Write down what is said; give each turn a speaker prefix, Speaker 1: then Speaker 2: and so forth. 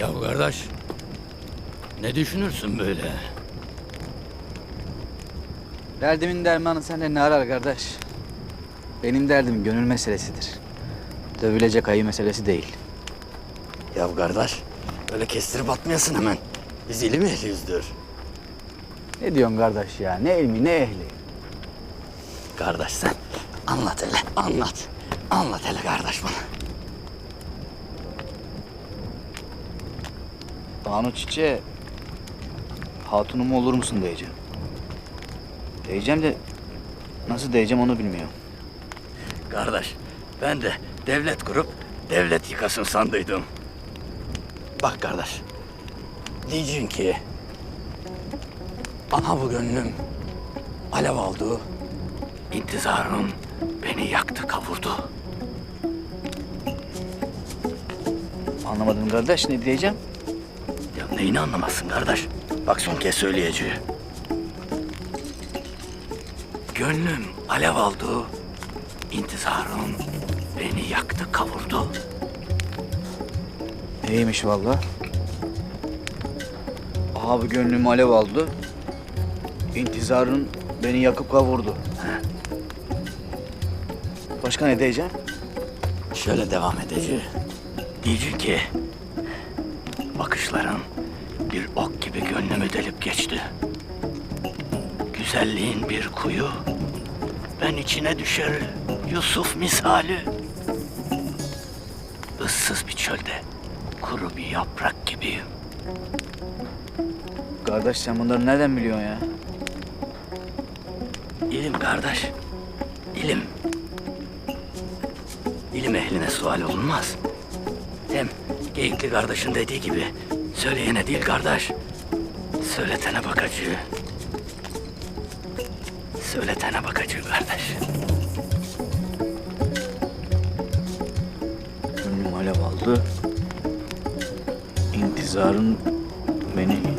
Speaker 1: Ya kardeş, ne düşünürsün böyle?
Speaker 2: Derdimin dermanı sende ne arar kardeş? Benim derdim gönül meselesidir. Dövülecek ayı meselesi değil.
Speaker 1: Ya kardeş, öyle kestirip atmayasın hemen. Biz ilim ehliyizdir.
Speaker 2: Ne diyorsun kardeş ya? Ne ilmi ne ehli?
Speaker 1: Kardeş sen anlat hele, anlat. Anlat hele kardeş bana.
Speaker 2: Banu Çiçek'e hatunum olur musun diyeceğim. Diyeceğim de nasıl diyeceğim onu bilmiyorum.
Speaker 1: Kardeş, ben de devlet kurup devlet yıkasın sandıydım. Bak kardeş, diyeceksin ki... Aha bu gönlüm alev oldu. İntizarım beni yaktı kavurdu.
Speaker 2: Anlamadım kardeş ne diyeceğim?
Speaker 1: Neyini anlamazsın kardeş? Bak son kez söyleyeceğim. Gönlüm alev oldu. İntizarım beni yaktı kavurdu.
Speaker 2: İyiymiş valla. Bu gönlüm alev aldı. İntizarın beni yakıp kavurdu. Başka ne diyeceğim?
Speaker 1: Şöyle devam edeceğim. Diyecek ki... Bakışların bir ok gibi gönlümü delip geçti. Güzelliğin bir kuyu. Ben içine düşer Yusuf misali. Issız bir çölde kuru bir yaprak gibiyim.
Speaker 2: Kardeş sen bunları nereden biliyorsun ya?
Speaker 1: İlim kardeş. İlim. İlim ehline sual olunmaz. Hem geyikli kardeşin dediği gibi söyleyene değil kardeş. Söyletene bakacı. Söyletene bakacı kardeş.
Speaker 2: Gönlüm alev aldı. İntizarın beni